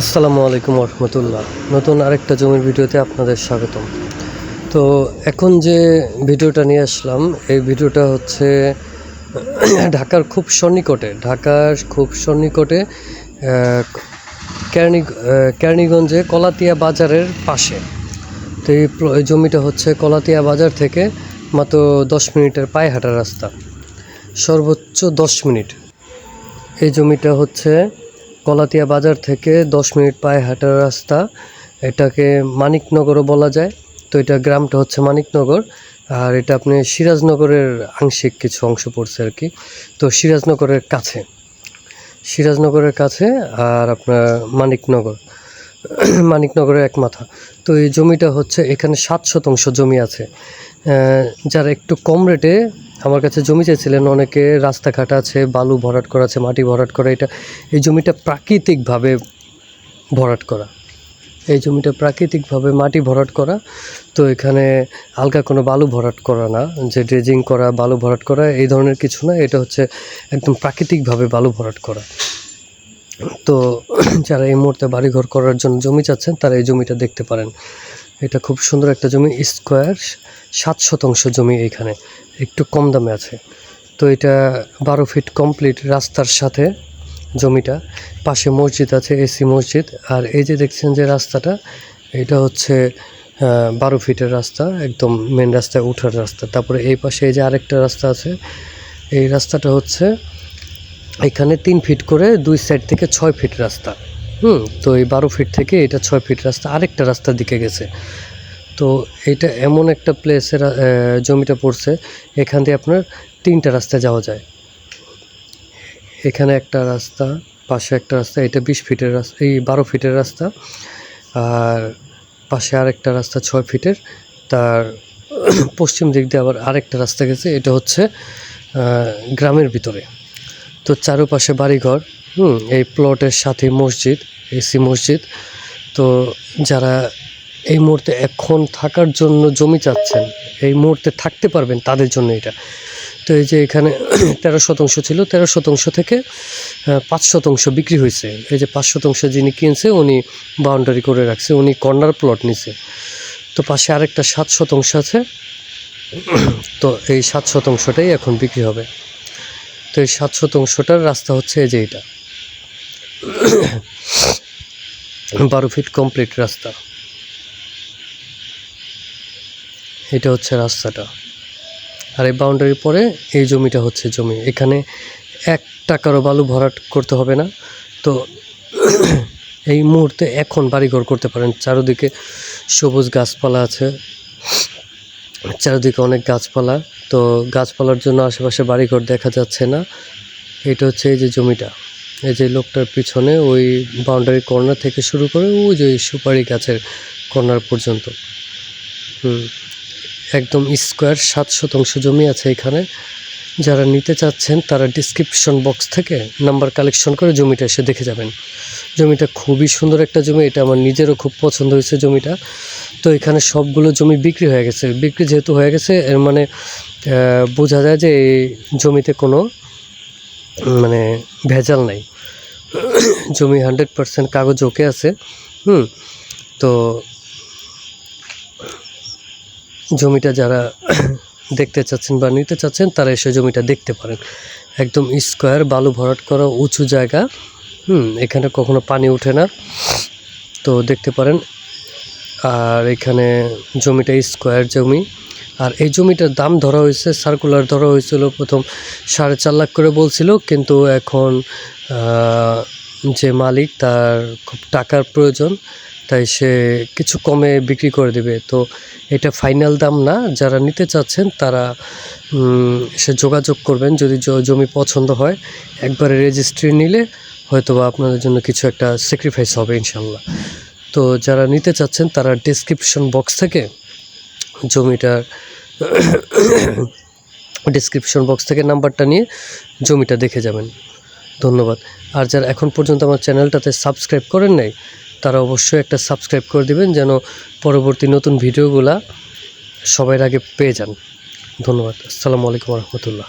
আসসালামু আলাইকুম রহমতুল্লাহ নতুন আরেকটা জমির ভিডিওতে আপনাদের স্বাগতম। তো এখন যে ভিডিওটা নিয়ে আসলাম, এই ভিডিওটা হচ্ছে ঢাকার খুব সন্নিকটে, ঢাকার খুব সন্নিকটে কেরানি কেরানীগঞ্জে কলাতিয়া বাজারের পাশে। তো এই জমিটা হচ্ছে কলাতিয়া বাজার থেকে মাত্র দশ মিনিটের পায়ে হাঁটার রাস্তা। সর্বোচ্চ দশ মিনিট। এই জমিটা হচ্ছে কলাতিয়া বাজার থেকে দশ মিনিট পায়ে হাঁটার রাস্তা। এটাকে মানিকনগরও বলা যায়। তো এটা গ্রামটা হচ্ছে মানিকনগর। আর এটা আপনি সিরাজনগরের আংশিক কিছু অংশ পড়ছে আর কি। তো সিরাজনগরের কাছে। সিরাজনগরের কাছে আর আপনার মানিকনগর। মানিকনগরের এক মাথা। তো এই জমিটা হচ্ছে এখানে সাত শতাংশ জমি আছে। যারা একটু কম রেটে আমার কাছে জমি চাইছিলেন, অনেকে রাস্তাঘাট আছে, বালু ভরাট করা আছে, মাটি ভরাট করা, এটা, এই জমিটা প্রাকৃতিকভাবে ভরাট করা। এই জমিটা প্রাকৃতিকভাবে মাটি ভরাট করা, তো এখানে হালকা কোনো বালু ভরাট করা না, যে ড্রেজিং করা, বালু ভরাট করা, এই ধরনের কিছু না, এটা হচ্ছে একদম প্রাকৃতিকভাবে বালু ভরাট করা। তো যারা এই মুহূর্তে বাড়িঘর করার জন্য জমি চাচ্ছেন, তারা এই জমিটা দেখতে পারেন। এটা খুব সুন্দর একটা জমি স্কোয়ার সাত শতাংশ জমি এইখানে একটু কম দামে আছে। তো এটা বারো ফিট কমপ্লিট রাস্তার সাথে জমিটা, পাশে মসজিদ আছে এসি মসজিদ, আর এই যে দেখছেন যে রাস্তাটা, এটা হচ্ছে বারো ফিটের রাস্তা, একদম মেন রাস্তায় ওঠার রাস্তা। তারপরে এই পাশে এই যে আরেকটা রাস্তা আছে, এই রাস্তাটা হচ্ছে, এখানে তিন ফিট করে দুই সাইড থেকে ছয় ফিট রাস্তা। হুম, তো এই বারো ফিট থেকে এটা ছয় ফিট রাস্তা, আরেকটা রাস্তার দিকে গেছে। তো এটা এমন একটা প্লেসের জমিটা পড়ছে, এখান দিয়ে আপনার তিনটা রাস্তা যাওয়া যায়। এখানে একটা রাস্তা, পাশে একটা রাস্তা, এটা বিশ ফিটের রাস্তা, এই বারো ফিটের রাস্তা। আর পাশে আরেকটা রাস্তা ছয় ফিটের তার পশ্চিম দিক দিয়ে আবার আরেকটা রাস্তা গেছে, এটা হচ্ছে গ্রামের ভিতরে। তো চারপাশে বাড়িঘর, হুম, এই প্লটের সাথে মসজিদ, এসি মসজিদ। তো যারা এই মুহূর্তে এখন থাকার জন্য জমি চাচ্ছেন, এই মুহূর্তে থাকতে পারবেন তাদের জন্য এটা। তো এই যে এখানে তেরো শতাংশ ছিল, তেরো শতাংশ থেকে পাঁচ শতাংশ বিক্রি হয়েছে। এই যে পাঁচ শতাংশ যিনি কিনছে, উনি বাউন্ডারি করে রাখছে, উনি কর্নার প্লট নিছে। তো পাশে আরেকটা সাত শতাংশ আছে। তো এই সাত শতাংশটাই এখন বিক্রি হবে। তো এই সাত শতাংশটার রাস্তা হচ্ছে এই যে এটা। বারো ফিট কমপ্লিট রাস্তা। এটা হচ্ছে রাস্তাটা। আর এই বাউন্ডারির পরে এই জমিটা হচ্ছে জমি। এখানে এক টাকারও বালু ভরাট করতে হবে না। তো এই মুহূর্তে এখন বাড়িঘর করতে পারেন। চারিদিকে সবুজ গাছপালা আছে। চারিদিকে অনেক গাছপালা। তো গাছপালার জন্য আশেপাশে বাড়িঘর দেখা যাচ্ছে না। এটা হচ্ছে এই যে জমিটা। এই যে লোকটার পিছনে ওই বাউন্ডারি কর্নার থেকে শুরু করে ওই যে সুপারি গাছের কর্নার পর্যন্ত। হুম, একদম স্কোয়ার সাত শতাংশ জমি আছে এখানে। যারা নিতে চাচ্ছেন তারা ডিসক্রিপশন বক্স থেকে নাম্বার কালেকশন করে জমিটা এসে দেখে যাবেন। জমিটা খুবই সুন্দর একটা জমি, এটা আমার নিজেরও খুব পছন্দ হয়েছে জমিটা। তো এখানে সবগুলো জমি বিক্রি হয়ে গেছে। বিক্রি যেহেতু হয়ে গেছে, এর মানে বোঝা যায় যে এই জমিতে কোনো মানে ভেজাল নাই। জমি হান্ড্রেড পার্সেন্ট কাগজ ওকে আছে। হুম, তো জমিটা যারা দেখতে চাচ্ছেন বা নিতে চাচ্ছেন, তারা এসে জমিটা দেখতে পারেন। একদম স্কোয়ার বালু ভরাট করা উঁচু জায়গা। হুম, এখানে কখনো পানি ওঠে না। তো দেখতে পারেন, আর এখানে জমিটা স্কোয়ার জমি। আর এই জমিটার দাম ধরা হয়েছে সার্কুলার ধরা হয়েছিল প্রথম সাড়ে চার লাখ করে বলছিল, কিন্তু এখন যে মালিক তার খুব টাকার প্রয়োজন। তাই সে কিছু কমে বিক্রি করে দেবে। তো এটা ফাইনাল দাম না, যারা নিতে চাচ্ছেন তারা সে যোগাযোগ করবেন যদি জমি পছন্দ হয়। একবারে রেজিস্ট্রি নিলে হয়তো বা আপনাদের জন্য কিছু একটা স্যাক্রিফাইস হবে ইনশাল্লাহ তো যারা নিতে চাচ্ছেন তারা ডিসক্রিপশন বক্স থেকে জমিটার ডিসক্রিপশন বক্স থেকে নাম্বারটা নিয়ে জমিটা দেখে যাবেন। ধন্যবাদ। আর যারা এখন পর্যন্ত আমার চ্যানেলটাতে সাবস্ক্রাইব করেন নাই তারা অবশ্যই একটা সাবস্ক্রাইব করে দিবেন যেন পরবর্তী নতুন ভিডিওগুলা সবার আগে পেয়ে যান। ধন্যবাদ। আসসালামু আলাইকুম রহমতুল্লাহ।